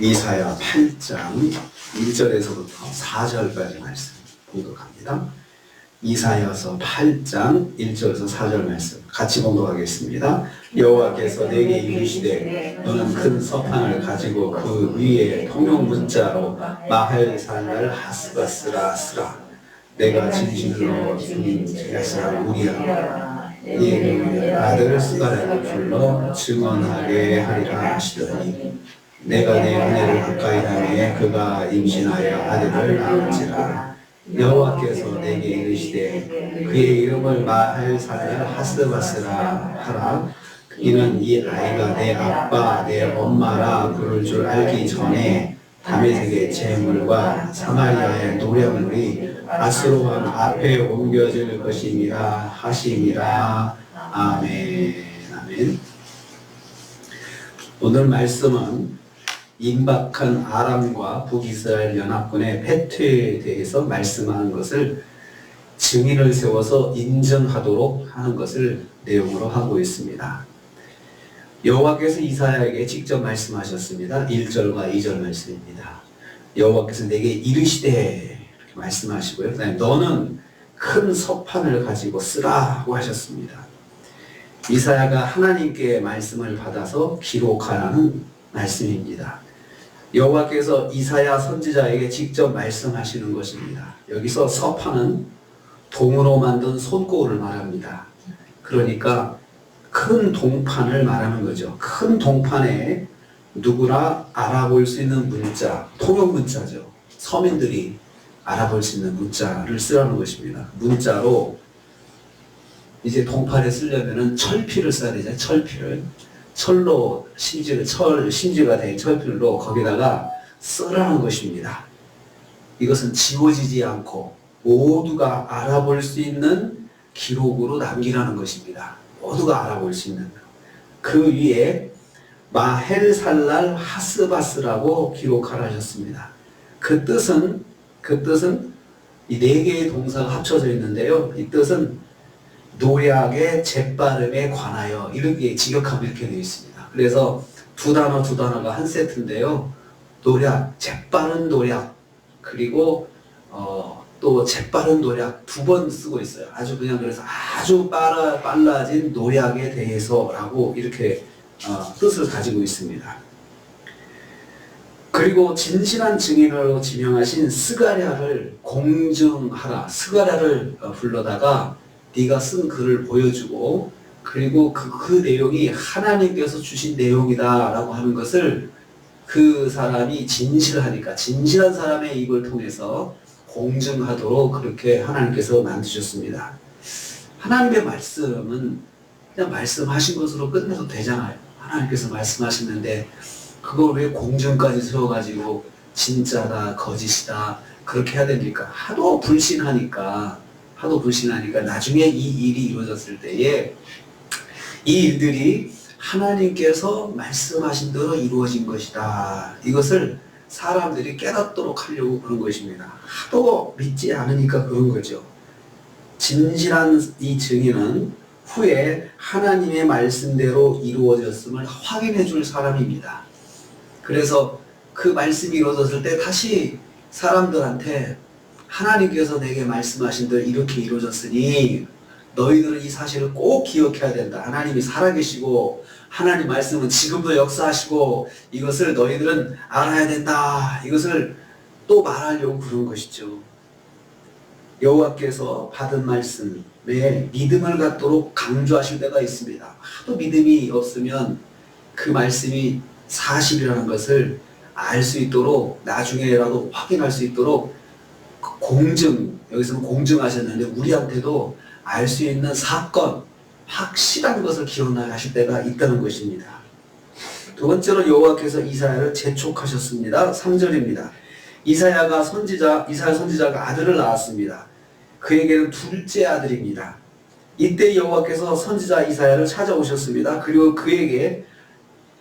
이사야 8장 1절에서부터 4절까지 말씀 공독합니다. 이사야서 8장 1절에서 4절 말씀 같이 공독하겠습니다. 여호와께서 내게 이르시되 너는 큰 서판을 가지고 그 위에 통용 문자로 마할살날 하스바스라 쓰라 내가 진실로 주야스라 우리야 이 아들 스가랴를 불러 증언하게 하리라 하시더니 내가 내 은혜를 가까이 하매 그가 임신하여 아들을 낳은지라. 여호와께서 내게 이르시되 그의 이름을 마할살날 하스바스라 하라. 이는 이 아이가 내 아빠 내 엄마라 부를 줄 알기 전에 다메섹의 재물과 사마리아의 노력물이 아스로왕 앞에 옮겨질 것임이라 하심이라. 아멘. 아멘. 오늘 말씀은 임박한 아람과 북이스라엘 연합군의 패퇴에 대해서 말씀하는 것을 증인을 세워서 인정하도록 하는 것을 내용으로 하고 있습니다. 여호와께서 이사야에게 직접 말씀하셨습니다. 1절과 2절 말씀입니다. 여호와께서 내게 이르시되 이렇게 말씀하시고요. 그다음에 너는 큰 서판을 가지고 쓰라고 하셨습니다. 이사야가 하나님께 말씀을 받아서 기록하라는 말씀입니다. 여호와께서 이사야 선지자에게 직접 말씀하시는 것입니다. 여기서 서판은 동으로 만든 손고를 말합니다. 그러니까 큰 동판을 말하는 거죠. 큰 동판에 누구나 알아볼 수 있는 문자, 통역 문자죠. 서민들이 알아볼 수 있는 문자를 쓰라는 것입니다. 문자로 이제 동판에 쓰려면은 철피를 써야 되잖아요. 철피를. 철로 심지를 철 심지가 된 철필로 거기다가 쓰라는 것입니다. 이것은 지워지지 않고 모두가 알아볼 수 있는 기록으로 남기라는 것입니다. 모두가 알아볼 수 있는 그 위에 마헬살랄 하스바스라고 기록하라 하셨습니다. 그 뜻은 그 뜻은 이 네 개의 동사가 합쳐져 있는데요. 이 뜻은 노략의 재빠름에 관하여 이렇게 직역하면 이렇게 되어 있습니다. 그래서 두 단어 두 단어가 한 세트인데요. 노략, 재빠른 노략 그리고 어, 또 재빠른 노략 두번 쓰고 있어요. 아주 그냥 그래서 아주 빨라, 빨라진 노략에 대해서라고 이렇게 어, 뜻을 가지고 있습니다. 그리고 진실한 증인으로 지명하신 스가랴를 공증하라. 스가랴를 어, 불러다가 네가 쓴 글을 보여주고 그리고 그, 그 내용이 하나님께서 주신 내용이다라고 하는 것을 그 사람이 진실하니까 진실한 사람의 입을 통해서 공증하도록 그렇게 하나님께서 만드셨습니다. 하나님의 말씀은 그냥 말씀하신 것으로 끝내도 되잖아요. 하나님께서 말씀하시는데 그걸 왜 공증까지 세워가지고 진짜다 거짓이다 그렇게 해야 됩니까? 하도 불신하니까 하도 불신하니까 나중에 이 일이 이루어졌을 때에 이 일들이 하나님께서 말씀하신 대로 이루어진 것이다. 이것을 사람들이 깨닫도록 하려고 그런 것입니다. 하도 믿지 않으니까 그런 거죠. 진실한 이 증인은 후에 하나님의 말씀대로 이루어졌음을 확인해 줄 사람입니다. 그래서 그 말씀이 이루어졌을 때 다시 사람들한테 하나님께서 내게 말씀하신 대로 이렇게 이루어졌으니 너희들은 이 사실을 꼭 기억해야 된다. 하나님이 살아계시고 하나님 말씀은 지금도 역사하시고 이것을 너희들은 알아야 된다. 이것을 또 말하려고 그런 것이죠. 여호와께서 받은 말씀에 믿음을 갖도록 강조하실 때가 있습니다. 하도 믿음이 없으면 그 말씀이 사실이라는 것을 알 수 있도록 나중에라도 확인할 수 있도록 공증 여기서는 공증하셨는데 우리한테도 알 수 있는 사건 확실한 것을 기억나게 하실 때가 있다는 것입니다. 두 번째로 여호와께서 이사야를 재촉하셨습니다. 3절입니다. 이사야가 선지자 이사야 선지자가 아들을 낳았습니다. 그에게는 둘째 아들입니다. 이때 여호와께서 선지자 이사야를 찾아오셨습니다. 그리고 그에게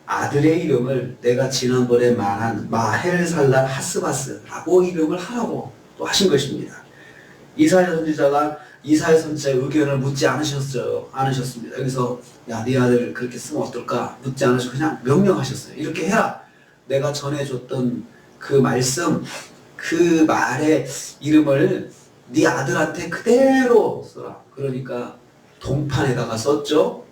아들의 이름을 내가 지난번에 말한 마헬살랄 하스바스라고 이름을 하라고 또 하신 것입니다. 이사야 선지자가 이사야 선지자의 의견을 묻지 않으셨어요. 않으셨습니다. 그래서 야, 네 아들 그렇게 쓰면 어떨까? 묻지 않으시고 그냥 명령하셨어요. 이렇게 해라. 내가 전해줬던 그 말씀, 그 말의 이름을 네 아들한테 그대로 써라. 그러니까 동판에다가 썼죠.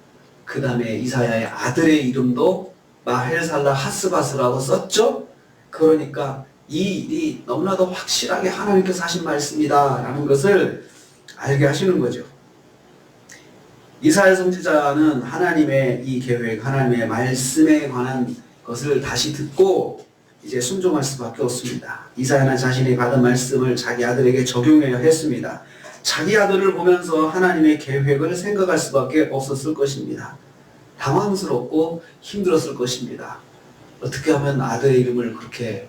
그 다음에 이사야의 아들의 이름도 마헬살라 하스바스라고 썼죠. 그러니까 이 일이 너무나도 확실하게 하나님께서 하신 말씀이다 라는 것을 알게 하시는 거죠. 이사야 선지자는 하나님의 이 계획, 하나님의 말씀에 관한 것을 다시 듣고 이제 순종할 수밖에 없습니다. 이사야는 자신이 받은 말씀을 자기 아들에게 적용해야 했습니다. 자기 아들을 보면서 하나님의 계획을 생각할 수밖에 없었을 것입니다. 당황스럽고 힘들었을 것입니다. 어떻게 하면 아들의 이름을 그렇게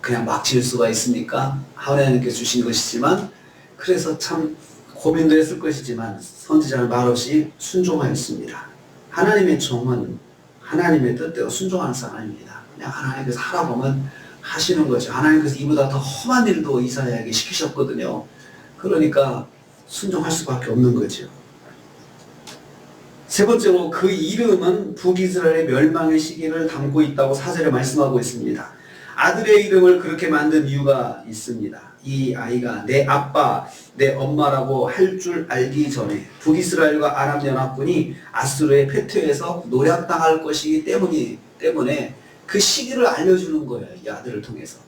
그냥 막 지을 수가 있습니까? 하나님께 주신 것이지만 그래서 참 고민도 했을 것이지만 선지자는 말없이 순종하였습니다. 하나님의 종은 하나님의 뜻대로 순종하는 사람입니다. 그냥 하나님께서 하라 보면 하시는 거죠. 하나님께서 이보다 더 험한 일도 이사야에게 시키셨거든요. 그러니까 순종할 수밖에 없는 거죠. 세 번째로 그 이름은 북이스라엘의 멸망의 시기를 담고 있다고 사절에 말씀하고 있습니다. 아들의 이름을 그렇게 만든 이유가 있습니다. 이 아이가 내 아빠, 내 엄마라고 할 줄 알기 전에 북이스라엘과 아람 연합군이 아수르의 페트에서 노략당할 것이기 때문이 때문에 그 시기를 알려주는 거예요. 이 아들을 통해서.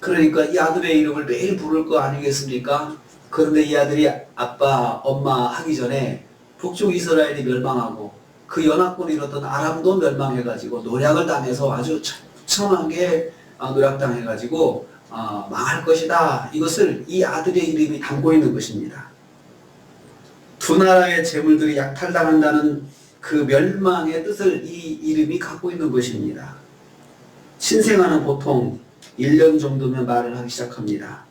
그러니까 이 아들의 이름을 매일 부를 거 아니겠습니까? 그런데 이 아들이 아빠, 엄마 하기 전에 북쪽 이스라엘이 멸망하고 그 연합군이 이뤘던 아람도 멸망해가지고 노략을 당해서 아주 처참하게 아, 노략당해가지고 아, 망할 것이다. 이것을 이 아들의 이름이 담고 있는 것입니다. 두 나라의 재물들이 약탈당한다는 그 멸망의 뜻을 이 이름이 갖고 있는 것입니다. 신생아는 보통 1년 정도면 말을 하기 시작합니다.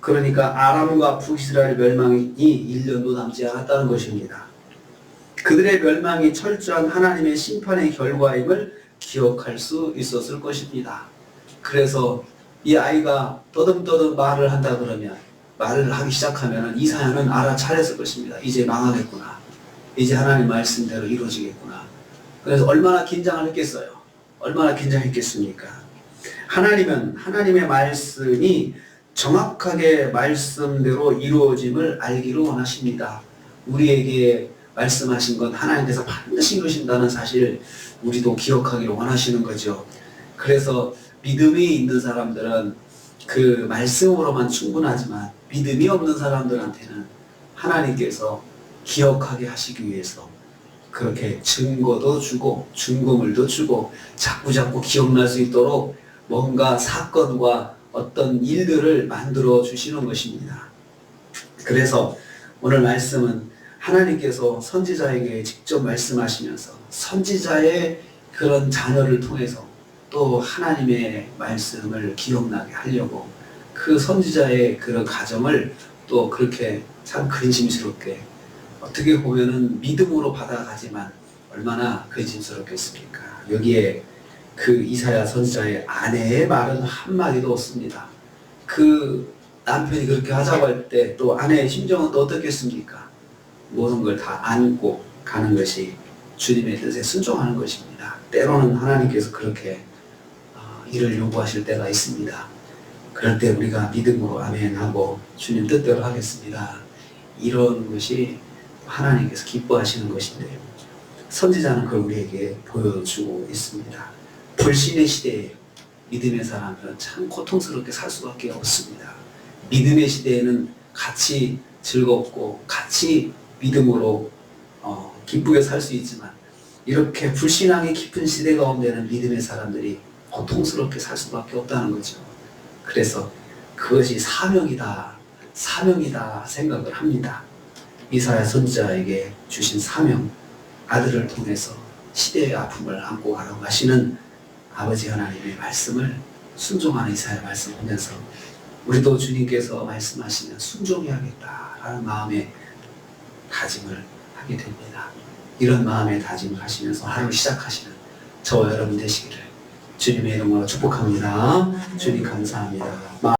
그러니까 아람과 북이스라엘 멸망이 1년도 남지 않았다는 것입니다. 그들의 멸망이 철저한 하나님의 심판의 결과임을 기억할 수 있었을 것입니다. 그래서 이 아이가 떠듬떠듬 말을 한다 그러면 말을 하기 시작하면 이사야는 알아차렸을 것입니다. 이제 망하겠구나. 이제 하나님 말씀대로 이루어지겠구나. 그래서 얼마나 긴장을 했겠어요. 얼마나 긴장했겠습니까? 하나님은 하나님의 말씀이 정확하게 말씀대로 이루어짐을 알기로 원하십니다. 우리에게 말씀하신 건 하나님께서 반드시 이루신다는 사실 우리도 기억하기를 원하시는 거죠. 그래서 믿음이 있는 사람들은 그 말씀으로만 충분하지만 믿음이 없는 사람들한테는 하나님께서 기억하게 하시기 위해서 그렇게 증거도 주고 중금을도 주고 자꾸 자꾸 기억날 수 있도록 뭔가 사건과 어떤 일들을 만들어 주시는 것입니다. 그래서 오늘 말씀은 하나님께서 선지자에게 직접 말씀하시면서 선지자의 그런 자녀를 통해서 또 하나님의 말씀을 기억나게 하려고 그 선지자의 그런 가정을 또 그렇게 참 근심스럽게 어떻게 보면은 믿음으로 받아가지만 얼마나 근심스럽겠습니까? 여기에 그 이사야 선지자의 아내의 말은 한마디도 없습니다. 그 남편이 그렇게 하자고 할 때 또 아내의 심정은 또 어떻겠습니까? 모든 걸 다 안고 가는 것이 주님의 뜻에 순종하는 것입니다. 때로는 하나님께서 그렇게 어, 일을 요구하실 때가 있습니다. 그럴 때 우리가 믿음으로 아멘하고 주님 뜻대로 하겠습니다. 이런 것이 하나님께서 기뻐하시는 것인데 선지자는 그걸 우리에게 보여주고 있습니다. 불신의 시대에 믿음의 사람들은 참 고통스럽게 살 수밖에 없습니다. 믿음의 시대에는 같이 즐겁고 같이 믿음으로 어, 기쁘게 살 수 있지만 이렇게 불신앙이 깊은 시대 가운데는 믿음의 사람들이 고통스럽게 살 수밖에 없다는 거죠. 그래서 그것이 사명이다, 사명이다 생각을 합니다. 이사야 선지자에게 주신 사명, 아들을 통해서 시대의 아픔을 안고 가라고 하시는 아버지 하나님의 말씀을 순종하는 이사야 말씀 보면서 우리도 주님께서 말씀하시면 순종해야겠다라는 마음에 다짐을 하게 됩니다. 이런 마음의 다짐을 하시면서 하루 시작하시는 저와 여러분 되시기를 주님의 이름으로 축복합니다. 주님 감사합니다.